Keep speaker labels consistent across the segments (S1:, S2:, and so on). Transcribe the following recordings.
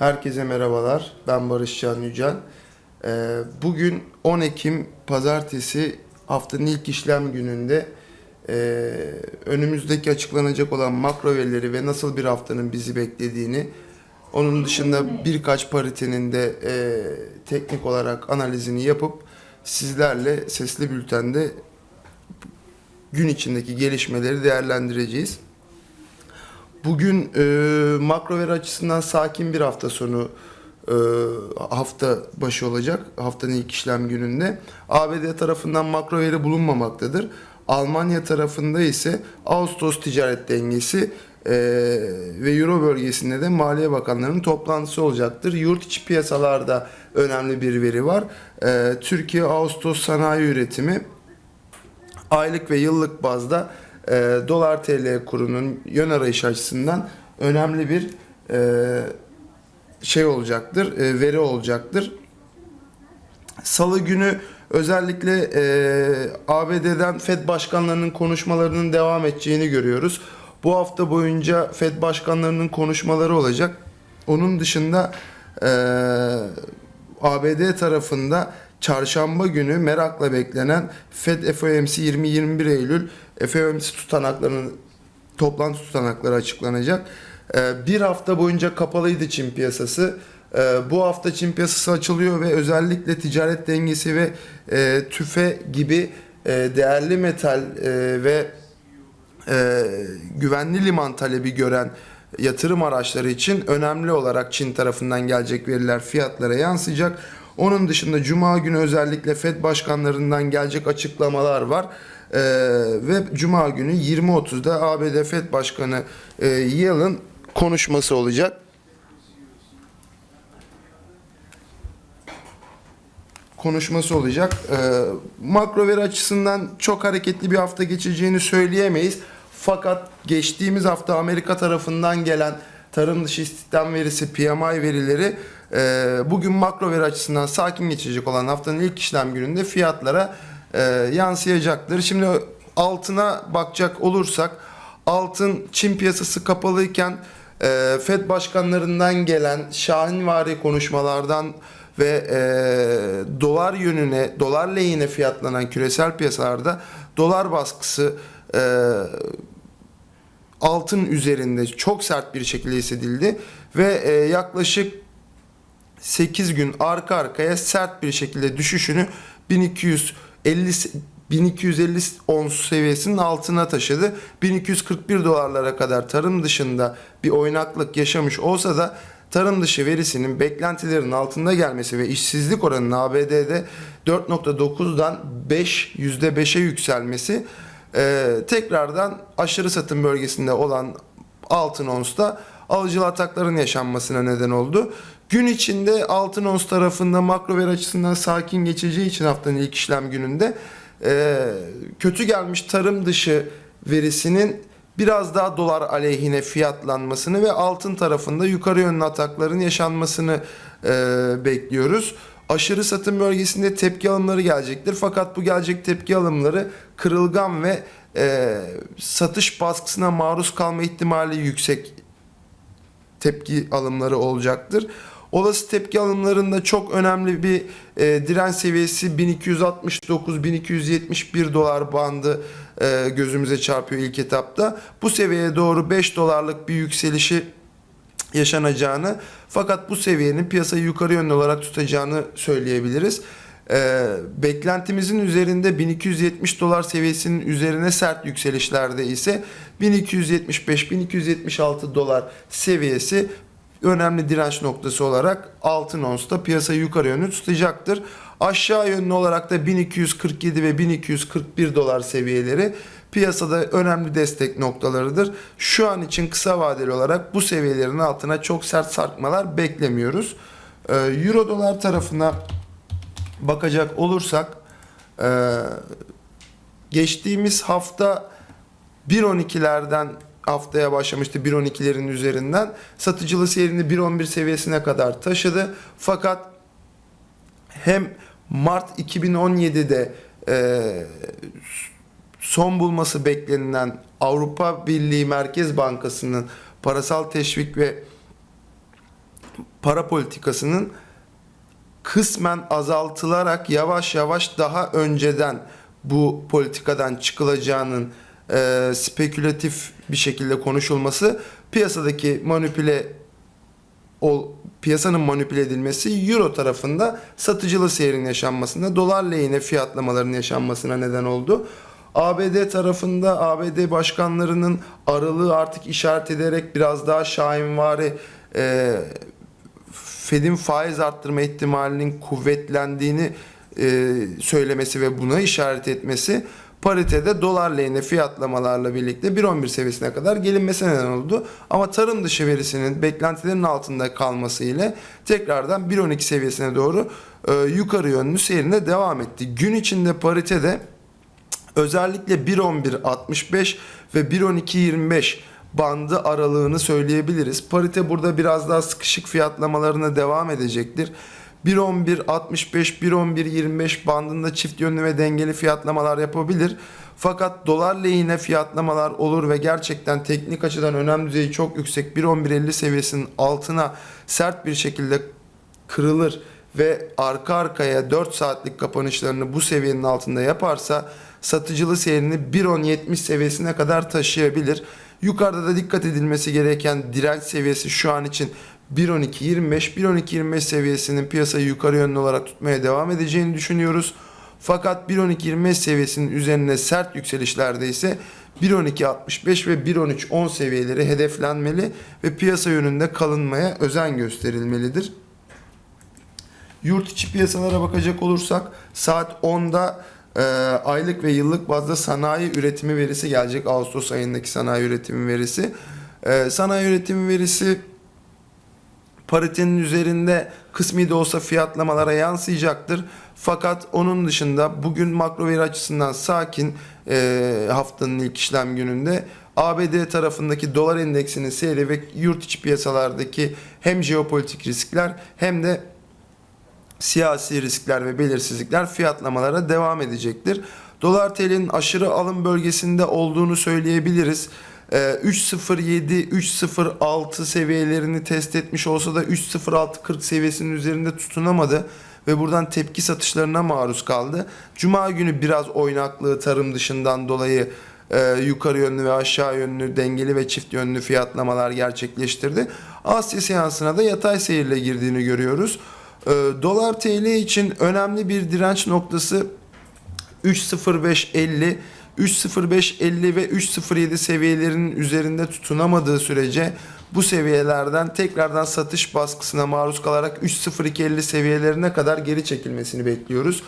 S1: Herkese merhabalar. Ben Barış Can Yücel. Ee, Bugün 10 Ekim Pazartesi haftanın ilk işlem gününde e, önümüzdeki açıklanacak olan makro verileri ve nasıl bir haftanın bizi beklediğini, onun dışında birkaç paritenin de e, teknik olarak analizini yapıp sizlerle sesli bültende gün içindeki gelişmeleri değerlendireceğiz. Bugün e, makro veri açısından sakin bir hafta sonu e, hafta başı olacak. Haftanın ilk işlem gününde. ABD tarafından makro veri bulunmamaktadır. Almanya tarafında ise Ağustos ticaret dengesi e, ve Euro bölgesinde de Maliye Bakanlarının toplantısı olacaktır. Yurt içi piyasalarda önemli bir veri var. E, Türkiye Ağustos sanayi üretimi aylık ve yıllık bazda e, dolar TL kurunun yön arayışı açısından önemli bir e, şey olacaktır, e, veri olacaktır. Salı günü özellikle e, ABD'den Fed başkanlarının konuşmalarının devam edeceğini görüyoruz. Bu hafta boyunca Fed başkanlarının konuşmaları olacak. Onun dışında e, ABD tarafında çarşamba günü merakla beklenen Fed FOMC 20-21 Eylül FOMC tutanaklarının toplantı tutanakları açıklanacak. Ee, Bir hafta boyunca kapalıydı Çin piyasası. Ee, Bu hafta Çin piyasası açılıyor ve özellikle ticaret dengesi ve e, tüfe gibi e, değerli metal e, ve e, güvenli liman talebi gören yatırım araçları için önemli olarak Çin tarafından gelecek veriler fiyatlara yansıyacak. Onun dışında Cuma günü özellikle Fed başkanlarından gelecek açıklamalar var. Ee, ve Cuma günü 20.30'da ABD Fed Başkanı e, Yellen konuşması olacak. konuşması olacak. Ee, makro veri açısından çok hareketli bir hafta geçeceğini söyleyemeyiz. Fakat geçtiğimiz hafta Amerika tarafından gelen tarım dışı istihdam verisi PMI verileri e, bugün makro veri açısından sakin geçecek olan haftanın ilk işlem gününde fiyatlara e, yansıyacaktır. Şimdi altına bakacak olursak altın Çin piyasası kapalıyken e, Fed başkanlarından gelen şahinvari konuşmalardan ve e, dolar yönüne, dolar lehine fiyatlanan küresel piyasalarda dolar baskısı e, altın üzerinde çok sert bir şekilde hissedildi ve e, yaklaşık 8 gün arka arkaya sert bir şekilde düşüşünü 1250 1250 ons seviyesinin altına taşıdı. 1241 dolarlara kadar tarım dışında bir oynaklık yaşamış olsa da tarım dışı verisinin beklentilerin altında gelmesi ve işsizlik oranının ABD'de 4.9'dan 5 %5'e yükselmesi e, tekrardan aşırı satım bölgesinde olan altın onsta alıcılı atakların yaşanmasına neden oldu. Gün içinde altın ons tarafında makro veri açısından sakin geçeceği için haftanın ilk işlem gününde e, kötü gelmiş tarım dışı verisinin biraz daha dolar aleyhine fiyatlanmasını ve altın tarafında yukarı yönlü atakların yaşanmasını e, bekliyoruz. Aşırı satım bölgesinde tepki alımları gelecektir. Fakat bu gelecek tepki alımları kırılgan ve e, satış baskısına maruz kalma ihtimali yüksek tepki alımları olacaktır. Olası tepki alımlarında çok önemli bir e, direnç seviyesi 1269-1271 dolar bandı e, gözümüze çarpıyor ilk etapta. Bu seviyeye doğru 5 dolarlık bir yükselişi yaşanacağını fakat bu seviyenin piyasayı yukarı yönlü olarak tutacağını söyleyebiliriz. E, beklentimizin üzerinde 1270 dolar seviyesinin üzerine sert yükselişlerde ise 1275-1276 dolar seviyesi önemli direnç noktası olarak altın onsta piyasayı yukarı yönlü tutacaktır. Aşağı yönlü olarak da 1247 ve 1241 dolar seviyeleri piyasada önemli destek noktalarıdır. Şu an için kısa vadeli olarak bu seviyelerin altına çok sert sarkmalar beklemiyoruz. Ee, Euro dolar tarafına bakacak olursak e, geçtiğimiz hafta 1.12'lerden haftaya başlamıştı 1.12'lerin üzerinden. Satıcılı seyrini 1.11 seviyesine kadar taşıdı. Fakat hem Mart 2017'de e, son bulması beklenilen Avrupa Birliği Merkez Bankası'nın parasal teşvik ve para politikasının kısmen azaltılarak yavaş yavaş daha önceden bu politikadan çıkılacağının e, spekülatif bir şekilde konuşulması piyasadaki manipüle o piyasanın manipüle edilmesi euro tarafında satıcılı seyrin yaşanmasına, dolar lehine fiyatlamaların yaşanmasına neden oldu. ABD tarafında ABD başkanlarının aralığı artık işaret ederek biraz daha şahinvari e, Fed'in faiz arttırma ihtimalinin kuvvetlendiğini e, söylemesi ve buna işaret etmesi paritede dolar lehine fiyatlamalarla birlikte 1.11 seviyesine kadar gelinmesine neden oldu. Ama tarım dışı verisinin beklentilerin altında kalması ile tekrardan 1.12 seviyesine doğru e, yukarı yönlü seyrine devam etti. Gün içinde paritede özellikle 1.11.65 ve 1.12.25 bandı aralığını söyleyebiliriz. Parite burada biraz daha sıkışık fiyatlamalarına devam edecektir. 1.11.65, 1.11.25 bandında çift yönlü ve dengeli fiyatlamalar yapabilir. Fakat dolar lehine fiyatlamalar olur ve gerçekten teknik açıdan önem düzeyi çok yüksek 1.11.50 seviyesinin altına sert bir şekilde kırılır ve arka arkaya 4 saatlik kapanışlarını bu seviyenin altında yaparsa satıcılı seyrini 1.10.70 seviyesine kadar taşıyabilir. Yukarıda da dikkat edilmesi gereken direnç seviyesi şu an için 1.12.25 1.12.25 seviyesinin piyasayı yukarı yönlü olarak tutmaya devam edeceğini düşünüyoruz. Fakat 1.12.25 seviyesinin üzerine sert yükselişlerde ise 1.12.65 ve 1.13.10 seviyeleri hedeflenmeli ve piyasa yönünde kalınmaya özen gösterilmelidir. Yurt içi piyasalara bakacak olursak saat 10'da e, aylık ve yıllık bazda sanayi üretimi verisi gelecek. Ağustos ayındaki sanayi üretimi verisi. E, sanayi üretimi verisi paritenin üzerinde kısmi de olsa fiyatlamalara yansıyacaktır. Fakat onun dışında bugün makro veri açısından sakin e, haftanın ilk işlem gününde ABD tarafındaki dolar endeksinin seyri ve yurt içi piyasalardaki hem jeopolitik riskler hem de siyasi riskler ve belirsizlikler fiyatlamalara devam edecektir. Dolar TL'nin aşırı alım bölgesinde olduğunu söyleyebiliriz. Ee, 3.07 3.06 seviyelerini test etmiş olsa da 3.06.40 seviyesinin üzerinde tutunamadı ve buradan tepki satışlarına maruz kaldı. Cuma günü biraz oynaklığı tarım dışından dolayı e, yukarı yönlü ve aşağı yönlü dengeli ve çift yönlü fiyatlamalar gerçekleştirdi. Asya seansına da yatay seyirle girdiğini görüyoruz. E, Dolar TL için önemli bir direnç noktası 3.0550 3.0550 ve 3.07 seviyelerinin üzerinde tutunamadığı sürece bu seviyelerden tekrardan satış baskısına maruz kalarak 3.0250 seviyelerine kadar geri çekilmesini bekliyoruz.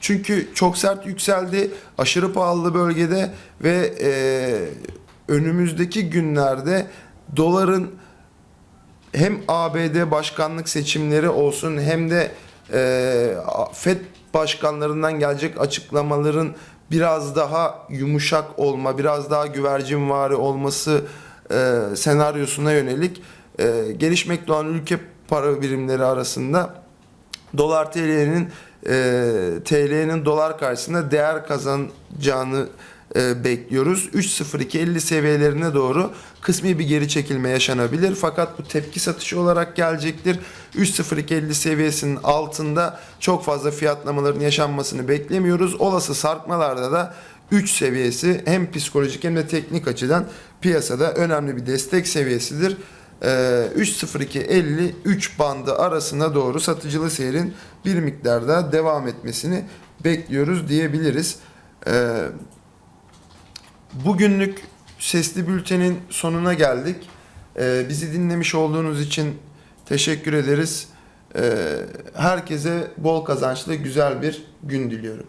S1: Çünkü çok sert yükseldi, aşırı pahalı bölgede ve e, önümüzdeki günlerde doların hem ABD başkanlık seçimleri olsun hem de e, FED başkanlarından gelecek açıklamaların biraz daha yumuşak olma, biraz daha güvercinvari olması e, senaryosuna yönelik e, gelişmekte olan ülke para birimleri arasında dolar TL'nin e, TL'nin dolar karşısında değer kazanacağını e, bekliyoruz. 3.0250 seviyelerine doğru kısmi bir geri çekilme yaşanabilir. Fakat bu tepki satışı olarak gelecektir. 3.0250 seviyesinin altında çok fazla fiyatlamaların yaşanmasını beklemiyoruz. Olası sarkmalarda da 3 seviyesi hem psikolojik hem de teknik açıdan piyasada önemli bir destek seviyesidir. Ee, 3.0250 3 bandı arasına doğru satıcılı seyrin bir miktarda devam etmesini bekliyoruz diyebiliriz. Bugünlük sesli bültenin sonuna geldik. Ee, bizi dinlemiş olduğunuz için teşekkür ederiz. Ee, herkese bol kazançlı güzel bir gün diliyorum.